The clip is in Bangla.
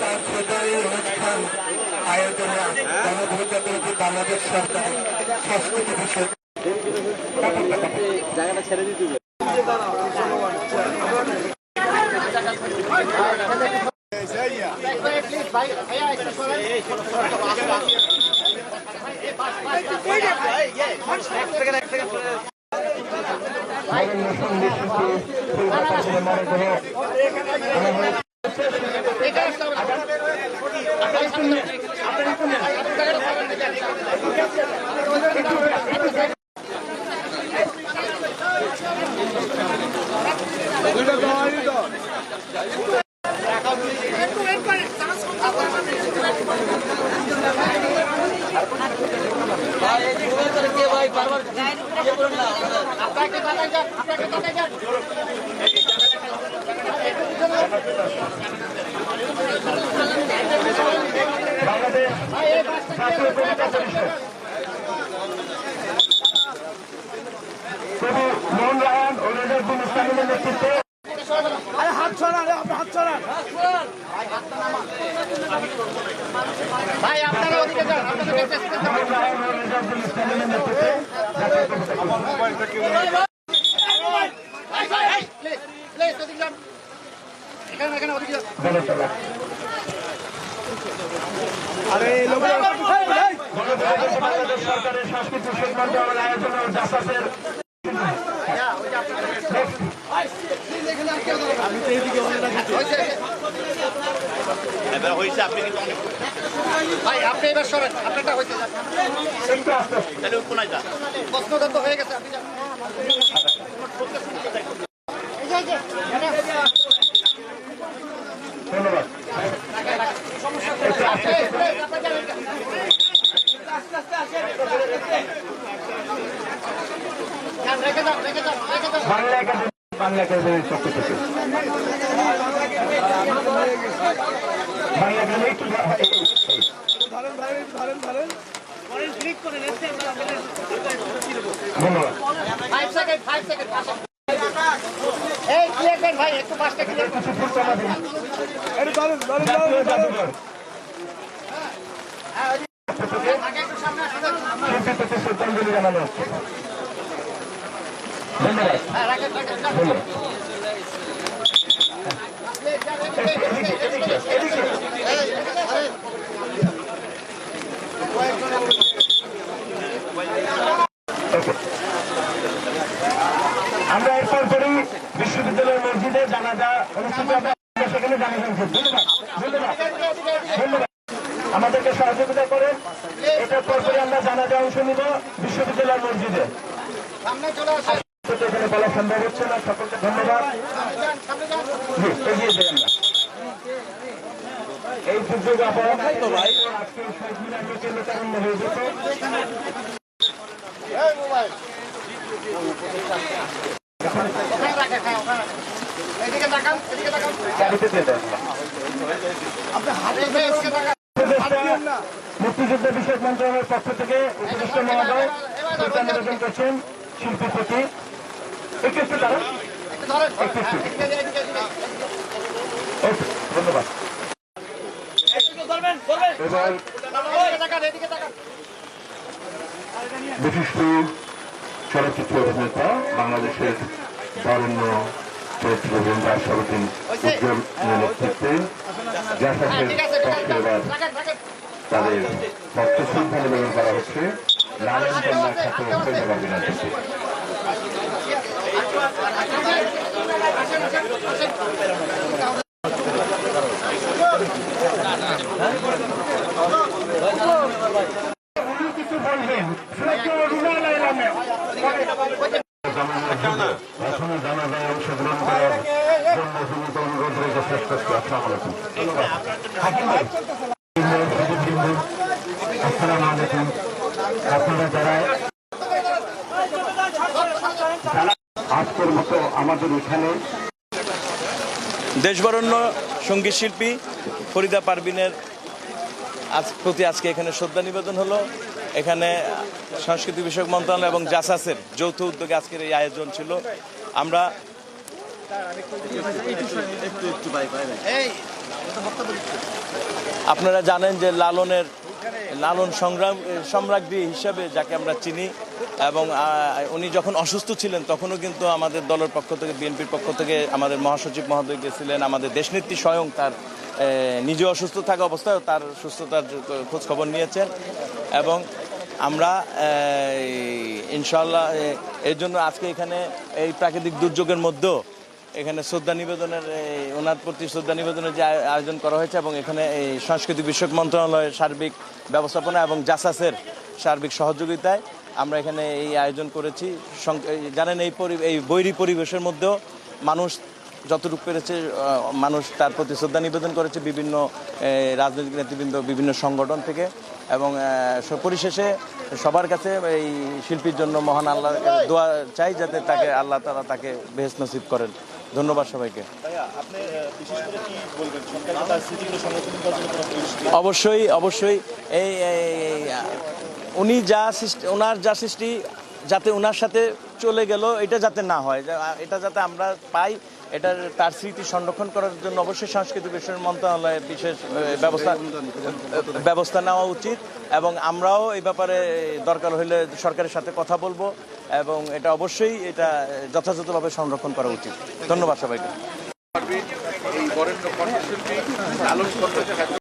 সাংস্কৃতিক অনুষ্ঠান আয়োজনে করেছি বাংলাদেশ সরকার সংস্কৃতি বিষয় জায়গাটা ছেড়ে দিতে হবে। মাননীয় সংগীত শিল্পী ফুলবা পাশে মনে করে আমাদের বাংলাদেশ জাতীয় কবিতা পরিষদ কবি মোহন রায়ন ও রেজাউদ্দিন ইসলামের নেতৃত্বে মোহন রায়ন ও রেজাউদ্দিন ইসলামের নেতৃত্বে জাতীয় কবিতা পরিষদ গণতলা বাংলাদেশ সরকারের সংস্কৃতি বিষয়ক মন্ত্রণালয়ের আয়োজনে জাসাসের এবার হয়েছে আপনি কিন্তু অনেক ভাই আপনি এবার সরেন। আপনারটা হয়েছে। তাহলে কোনায় যা প্রশ্নটা তো হয়ে গেছে আপনি যান। ধন্যবাদ একটু আস্তে আস্তে। যান, রেখে যান রেখে যান রেখে যান বাংলা একাডেমি বাংলা একাডেমির পক্ষ থেকে বাংলা একাডেমি একটু এই- এই- এই। ধন্যবাদ ফাইভ সেকেন্ড ফাইভ সেকেন্ড এই ক্লিয়ার দেন ভাই একটু পাঁচটা ক্লিয়ার কিছু ফুলতলা দিন জাতীয় জাদুঘর আগে একটু সামনে আসুন জানানো হচ্ছে ধন্যবাদ হ্যাঁ রাখেন রাখেন যান। ধন্যবাদ ওকে। আমরা এরপর করি বিশ্ববিদ্যালয়ের মসজিদে জানাজা অনুষ্ঠিত হবে। সেখানে জানাজা আমাদেরকে সহযোগিতা করেন। এটার পর পরে আমরা জানাজা অংশ নিব বিশ্ববিদ্যালয়ের মসজিদে। ধন্যবাদ। এই হয়ে মুক্তিযুদ্ধ বিষয়ক মন্ত্রণালয়ের পক্ষ থেকে উপদেষ্টা মহোদয় নিবেদন করছেন শিল্পীর প্রতি ধন্যবাদ বিশিষ্ট চলচ্চিত্র অভিনেতা, বাংলাদেশের বরেণ্য চরিত্র বৃন্দার সরদিন উজ্জ্বল নেতৃত্বে জাসাসের পক্ষে এবার তাদের শ্রদ্ধা নিবেদন করা হচ্ছে। লালন কন্যা সৈন্যবাগ নেতৃত্বে এখনও জানা যায় অংশগ্রহণ করার জন্য সীমিত অনুরোধ রয়েছে শেষ করছি আপনারা যারা যারা আজকের মতো আমাদের এখানে দেশবরণ্য সংগীত শিল্পী ফরিদা পারবিনের আজ প্রতি আজকে এখানে শ্রদ্ধা নিবেদন হলো। এখানে সংস্কৃতি বিষয়ক মন্ত্রণালয় এবং জাসাসের যৌথ উদ্যোগে আজকের এই আয়োজন ছিল। আমরা আপনারা জানেন যে লালনের লালন সংগ্রাম সম্রাজ্ঞী হিসাবে যাকে আমরা চিনি, এবং উনি যখন অসুস্থ ছিলেন, তখনও কিন্তু আমাদের দলের পক্ষ থেকে, বিএনপির পক্ষ থেকে আমাদের মহাসচিব মহোদয় গেছিলেন, আমাদের দেশনেত্রী স্বয়ং তার নিজে অসুস্থ থাকা অবস্থায় তার সুস্থতার খোঁজ খবর নিয়েছেন। এবং আমরা ইনশাল্লাহ এর জন্য আজকে এখানে এই প্রাকৃতিক দুর্যোগের মধ্যেও এখানে শ্রদ্ধা নিবেদনের ওনার প্রতি শ্রদ্ধা নিবেদনের যে আয়োজন করা হয়েছে এবং এখানে এই সাংস্কৃতিক বিষয়ক মন্ত্রণালয়ের সার্বিক ব্যবস্থাপনা এবং জাসাসের সার্বিক সহযোগিতায় আমরা এখানে এই আয়োজন করেছি। জানেন এই এই বৈরী পরিবেশের মধ্যেও মানুষ যতটুকু পেরেছে মানুষ তার প্রতি শ্রদ্ধা নিবেদন করেছে বিভিন্ন রাজনৈতিক নেতৃবৃন্দ, বিভিন্ন সংগঠন থেকে এবং পরিশেষে সবার কাছে এই শিল্পীর জন্য মহান আল্লাহ দোয়া চাই যাতে তাকে আল্লাহ তালা তাকে বেহেস নসিব করেন। ধন্যবাদ সবাইকে। অবশ্যই অবশ্যই। এই উনি যা সৃষ্টি ওনার যা সৃষ্টি যাতে ওনার সাথে চলে গেল এটা যাতে না হয়। এটা যাতে আমরা পাই এটার তার স্মৃতি সংরক্ষণ করার জন্য অবশ্যই সাংস্কৃতিক বিষয় মন্ত্রণালয়ের বিশেষ ব্যবস্থা ব্যবস্থা নেওয়া উচিত। এবং আমরাও এই ব্যাপারে দরকার হলে সরকারের সাথে কথা বলব। এবং এটা অবশ্যই এটা যথাযথভাবে সংরক্ষণ করা উচিত। ধন্যবাদ সবাইকে। এই বরেন্দ্র কণ্ঠশিল্পী লালন